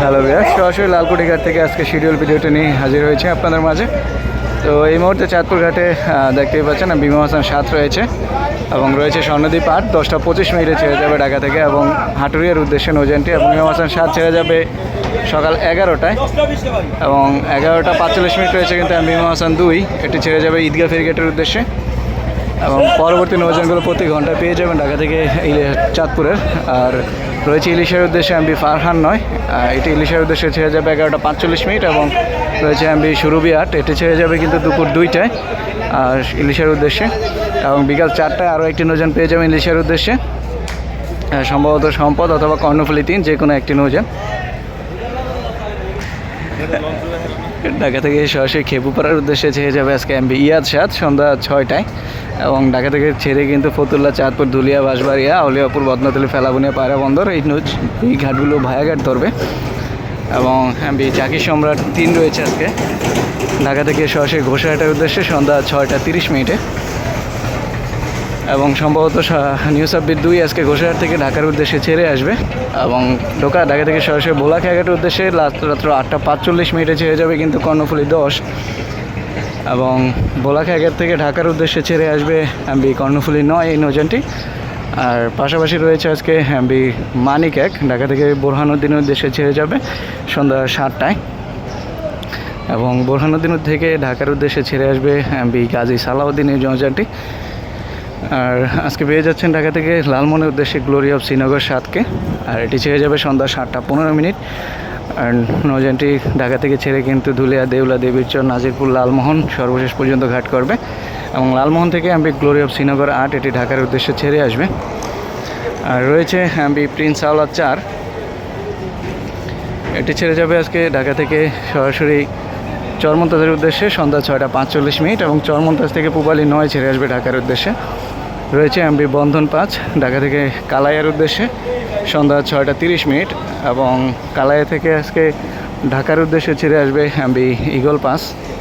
Hello ভাইয়া সরাসরি লালকুটি ঘাট থেকে আজকে শিডিউল ভিডিওটা নিয়ে হাজির হয়েছে আপনাদের মাঝে। তো এই মুহূর্তে চাঁদপুর ঘাটে দেখতেই পাচ্ছেন বিমা হাসান সাত রয়েছে এবং রয়েছে স্বর্ণদ্বীপ আট। দশটা পঁচিশ মিনিটে ছেড়ে যাবে ঢাকা থেকে এবং হাটুরিয়ার উদ্দেশ্যে নৌজানটি এবং বিমা হাসান সাত ছেড়ে যাবে সকাল এগারোটায়। এবং এগারোটা পাঁচচল্লিশ মিনিট রয়েছে কিন্তু বিমা হাসান দুই। এটি ছেড়ে যাবে ঈদগাহ ফেরিগেটের উদ্দেশ্যে। এবং পরবর্তী নৌযানগুলো প্রতি ঘন্টায় পেয়ে যাবেন ঢাকা থেকে চাঁদপুরের। আর রয়েছে ইলিশের উদ্দেশ্যে এমবি ফারহান নয়। এটি ইলিশের উদ্দেশ্যে ছেড়ে যাবে এগারোটা পাঁচচল্লিশ মিনিট এবং রয়েছে এমবি সুরবি আট এটি ছেড়ে যাবে কিন্তু দুপুর দুইটায় আর ইলিশের উদ্দেশ্যে। এবং বিকাল চারটায় আরও একটি নৌযান পেয়ে যাবেন ইলিশের উদ্দেশ্যে। সম্ভবত সম্পদ অথবা কর্ণফুলি তিন যে কোনো একটি নৌযান ঢাকা থেকে সরাসরি খেপুপাড়ার উদ্দেশ্যে ছেড়ে যাবে আজকে এমবি ইয়াদ সাত সন্ধ্যা ছয়টায়। এবং ঢাকা থেকে ছেড়ে কিন্তু ফতুল্লা, চাঁদপুর ধুলিয়া বাঁশবাড়িয়া আউলিয়াপুর বদনাতলি, ফেলাবুনিয়া পায়রা বন্দর এই নুজ এই ঘাটগুলো ভায়াঘাট ধরবে। এবং এমবি চাকি সম্রাট তিন রয়েছে আজকে। ঢাকা থেকে সরাসরি ঘোষাহাটের উদ্দেশ্যে সন্ধ্যা ছয়টা তিরিশ মিনিটে। এবং সম্ভবত নিউ সাব্বির দুই আজকে ঘোষাহাট থেকে ঢাকার উদ্দেশ্যে ছেড়ে আসবে এবং ঢোকা, ঢাকা থেকে সরাসরি ভোলা খেয়াঘাটের উদ্দেশ্যে লাস্ট রাত্র আটটা পাঁচচল্লিশ মিনিটে ছেড়ে যাবে কিন্তু কর্ণফুলি দশ। এবং ভোলা খেয়াঘাট থেকে ঢাকার উদ্দেশ্যে ছেড়ে আসবে এমবি কর্ণফুলি নয় এই নৌযানটি। আর পাশাপাশি রয়েছে আজকে এমবি মানিক এক, ঢাকা থেকে বোরহানুদ্দিনের উদ্দেশ্যে ছেড়ে যাবে সন্ধ্যা সাতটায়। এবং বোরহানুদ্দিন থেকে ঢাকার উদ্দেশ্যে ছেড়ে আসবে এমবি গাজী সালাউদ্দিন এই নৌযানটি। আর আজকে পেয়ে যাচ্ছেন ঢাকা থেকে লালমনের উদ্দেশ্যে গ্লোরি অফ শ্রীনগর সাতকে। আর এটি ছেড়ে যাবে সন্ধ্যা সাতটা পনেরো মিনিট। আর নৌযানটি ঢাকা থেকে ছেড়ে কিন্তু ধুলিয়া, দেউলা, দেবীরচর, নাজিরপুর, লালমোহন সর্বশেষ পর্যন্ত ঘাট করবে। এবং লালমোহন থেকে এমবি গ্লোরি অফ শ্রীনগর আট, এটি ঢাকার উদ্দেশ্যে ছেড়ে আসবে। আর রয়েছে এমবি প্রিন্স আওলা চার। এটি ছেড়ে যাবে আজকে ঢাকা থেকে সরাসরি চরমন্তাজের উদ্দেশ্যে সন্ধ্যা ছয়টা পাঁচচল্লিশ মিনিট এবং চরমন্তাজ থেকে পুবালি নয় ছেড়ে আসবে ঢাকার উদ্দেশ্যে। রয়েছে এমবি বন্ধন পাঁচ, ঢাকা থেকে কালাইয়ের উদ্দেশ্যে। সন্ধ্যা ছয়টা তিরিশ মিনিট এবং কালাইয়া থেকে আজকে ঢাকার উদ্দেশ্যে ছেড়ে আসবে এমবি ইগল পাস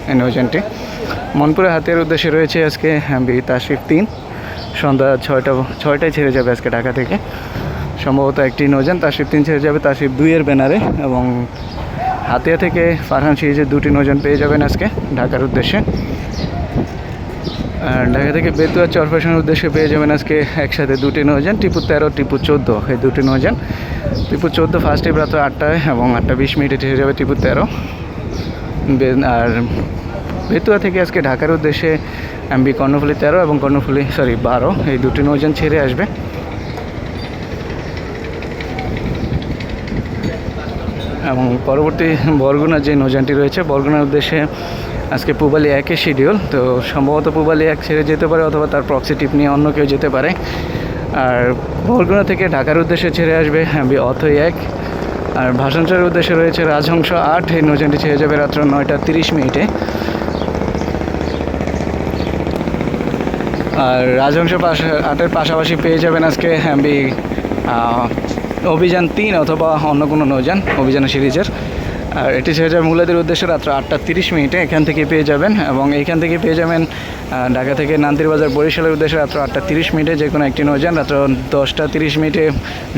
এই নৌযানটি মনপুরে হাতের উদ্দেশ্যে রয়েছে আজকে এমবি তাশিফ তিন, সন্ধ্যা ছয়টা, ছয়টায় ছেড়ে যাবে আজকে ঢাকা থেকে। সম্ভবত একটি নৌযান তাশিফ তিন ছেড়ে যাবে তাশিফ দুইয়ের ব্যানারে এবং হাতিয়া থেকে ফারহান সিরিজের দুটি নৌযান পেয়ে যাবেন আজকে ঢাকার উদ্দেশ্যে। আর ঢাকা থেকে বেতুয়া চরফেশনের উদ্দেশ্যে পেয়ে যাবেন আজকে একসাথে দুটি নৌযান টিপু তেরো, টিপু চোদ্দ, এই দুটি নৌযান টিপু চোদ্দ ফার্স্ট রাত আটটায় এবং আটটা বিশ মিনিটে ছেড়ে যাবে টিপু তেরো। আর বেতুয়া থেকে আজকে ঢাকার উদ্দেশ্যে এমবি কর্ণফুলি তেরো এবং কর্ণফুলি সরি বারো, এই দুটি নৌযান ছেড়ে আসবে। এবং পরবর্তী বরগুনা যে নৌযানটি রয়েছে, বরগুনার উদ্দেশ্যে আজকে পুবালি একের শিডিউল তো সম্ভবত পুবালি এক ছেড়ে যেতে পারে অথবা তার প্রক্সি টিপ নিয়ে অন্য কেউ যেতে পারে। আর বরগুনা থেকে ঢাকার উদ্দেশ্যে ছেড়ে আসবে হ্যাঁ অথই এক। আর ভাষণচরের উদ্দেশ্যে রয়েছে রাজহংস আট, এই নৌযানটি ছেড়ে যাবে রাত্র নয়টা তিরিশ মিনিটে। আর রাজহংস পাশা আটের পাশাপাশি পেয়ে যাবেন আজকে হ্যাম্বি অভিযান তিন অথবা অন্য কোনো নৌযান, অভিযান সিরিজের। আর এটি ছেড়ে যাবে উদ্দেশ্যে রাত্র আটটা তিরিশ মিনিটে এখান থেকে পেয়ে যাবেন এবং এখান থেকে পেয়ে যাবেন ঢাকা থেকে নান্দির বাজার বরিশালের উদ্দেশ্যে রাত্র আটটা তিরিশ মিনিটে যে কোনো একটি নৌযান, রাত্র দশটা তিরিশ মিনিটে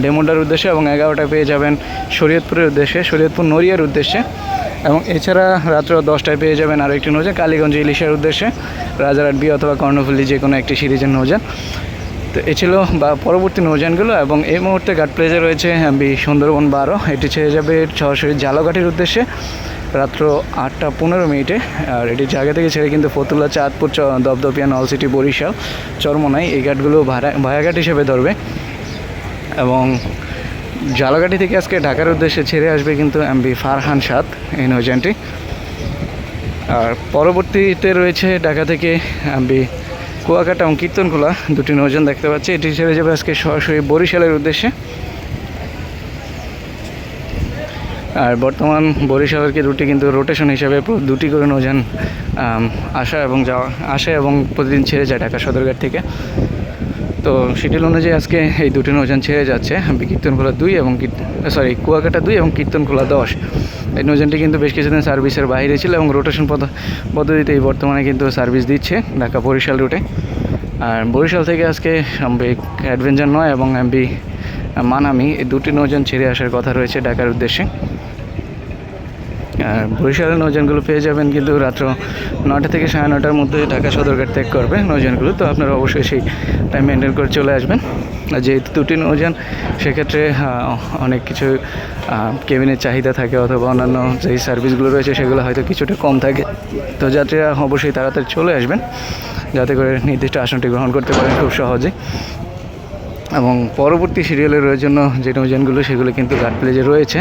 ডেমোডার উদ্দেশ্যে এবং এগারোটা পেয়ে যাবেন শরীয়তপুরের উদ্দেশ্যে, শরীয়তপুর নড়িয়ার উদ্দেশ্যে এবং এছাড়া রাত্র দশটায় পেয়ে যাবেন আরও একটি নৌযান, কালীগঞ্জ ইলিশের উদ্দেশ্যে, রাজারহাট বি অথবা কর্ণফুলি যে কোনো একটি সিরিজের নৌযান। তো এ ছিল, বা পরবর্তী নৌযানগুলো এবং এই মুহূর্তে ঘাট প্লেজে রয়েছে বি সুন্দরবন বারো। এটি ছেড়ে যাবে সরাসরি জালাঘাটের উদ্দেশ্যে, রাত্র আটটা পনেরো মিনিটে। আর এটি জায়গা থেকে ছেড়ে কিন্তু ফতুল্লা, চাঁদপুর দপদপিয়া, নলসিটি, বরিশাল, চরমনাই এই ঘাটগুলো ভাড়া ভায়াঘাট হিসেবে ধরবে। এবং জালাঘাটি থেকে আজকে ঢাকার উদ্দেশ্যে ছেড়ে আসবে কিন্তু এমবি ফারহান সাত এই নৌযানটি। আর পরবর্তীতে রয়েছে ঢাকা থেকে এমবি কুয়াকাটা এবং কীর্তনখোলা দুটি নৌযান দেখতে পাচ্ছি। এটি ছেড়ে যাবে আজকে সরাসরি বরিশালের উদ্দেশ্যে। আর বর্তমান বরিশালের রুটে কিন্তু রোটেশন হিসাবে দুটি করে নৌযান আসা এবং যাওয়া, আসে এবং প্রতিদিন ছেড়ে যায় ঢাকা সদরঘাট থেকে। তো শিডিউল অনুযায়ী আজকে এই দুটি নৌযান ছেড়ে যাচ্ছে কীর্তনখোলা দুই এবং সরি কুয়াকাটা দুই এবং কীর্তনখোলা দশ। এই নৌযানটি কিন্তু বেশ কিছুদিন সার্ভিসের বাইরে ছিল এবং রোটেশন পদ্ধ- পদ্ধতিতে এই বর্তমানে কিন্তু সার্ভিস দিচ্ছে ঢাকা বরিশাল রুটে আর বরিশাল থেকে আজকে সামবিক অ্যাডভেঞ্চার নয় এবং এমবি মানামি, এই দুটি নৌযান ছেড়ে আসার কথা রয়েছে ঢাকার উদ্দেশ্যে। আর বরিশালের নৌযানগুলো পেয়ে যাবেন কিন্তু রাত্র নটা থেকে সাড়ে নটার মধ্যে ঢাকা সদরঘাট ত্যাগ করবে নৌযানগুলো। তো আপনারা অবশ্যই সেই টাইম মেনটেন করে চলে আসবেন। আর যেহেতু দুটি নৌযান, সেক্ষেত্রে অনেক কিছু কেবিনের চাহিদা থাকে অথবা অন্যান্য যেই সার্ভিসগুলো রয়েছে, সেগুলো হয়তো কিছুটা কম থাকে। তো যাত্রীরা অবশ্যই তাড়াতাড়ি চলে আসবেন। যাতে করে নির্দিষ্ট আসনটি গ্রহণ করতে পারেন খুব সহজে এবং পরবর্তী শিডিউলের জন্য যে নৌযানগুলো সেগুলো কিন্তু গার্ড প্লেজে রয়েছে।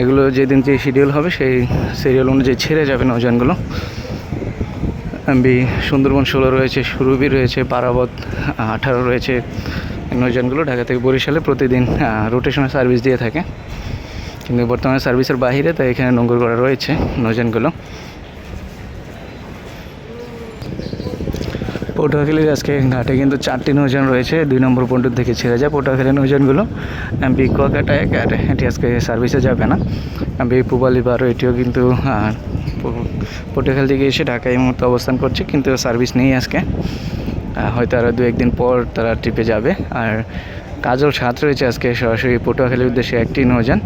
এগুলো যেদিন যে শিডিউল হবে, সেই সিরিয়াল অনুযায়ী ছেড়ে যাবে নৌযানগুলো এমবি সুন্দরবন ষোলো রয়েছে, সুরভি রয়েছে, পারাবত আঠারো রয়েছে এই নৌযানগুলো ঢাকা থেকে বরিশালে প্রতিদিন রোটেশনাল সার্ভিস দিয়ে থাকে। কিন্তু বর্তমানে সার্ভিসের বাইরে, তাই এখানে নোংর করা রয়েছে নৌযানগুলো পটুয়াখালীর আজকে ঘাটে কিন্তু চারটি নৌযান রয়েছে। দুই নম্বর পন্টুর থেকে ছেড়ে যায় পটুয়াখালীর নৌযানগুলো। এমপি কুয়াকাটা এক আর এটি আজকে সার্ভিসে যাবে না। এমপি পুবালি বারো, এটিও কিন্তু পটুয়াখালী থেকে এসে ঢাকায় এই অবস্থান করছে, কিন্তু সার্ভিস নেই আজকে। হয়তো আরও দু একদিন পর তারা ট্রিপে যাবে। আর কাজল সাত রয়েছে আজকে সরাসরি পটুয়াখালীর উদ্দেশ্যে একটি আর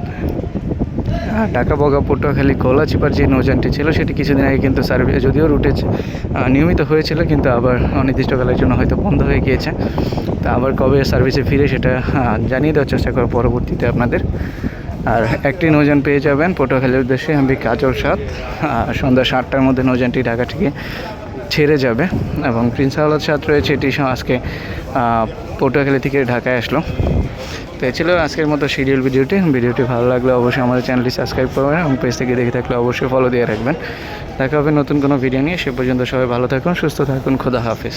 ঢাকা বগা পটুয়াখালী কলাচিপার যে নৌযানটি ছিল, সেটি কিছুদিন আগে কিন্তু সার্ভিস যদিও রুটে নিয়মিত হয়েছিল, কিন্তু আবার অনির্দিষ্টকালের জন্য হয়তো বন্ধ হয়ে গিয়েছে। তা আবার কবে সার্ভিসে ফিরে সেটা জানিয়ে দেওয়ার চেষ্টা করো পরবর্তীতে আপনাদের। আর একটি নৌযান পেয়ে যাবেন পটুয়াখালীর উদ্দেশ্যে আমি কাজল সাত। সন্ধ্যা সাতটার মধ্যে নৌযানটি ঢাকা থেকে ছেড়ে যাবে এবং প্রিন্স আওলাদ সাত রয়েছে এটি আজকে পটুয়াখালী থেকে ঢাকায় আসলো। তো এ ছিল আজকের মতো শিডিউল ভিডিওটি। ভিডিওটি ভালো লাগলে অবশ্যই আমাদের চ্যানেলটি সাবস্ক্রাইব করবেন এবং পেজ থেকে দেখে থাকলে অবশ্যই ফলো দিয়ে রাখবেন। দেখা হবে নতুন কোনো ভিডিও নিয়ে। সে পর্যন্ত সবাই ভালো থাকুন, সুস্থ থাকুন, খোদা হাফিজ।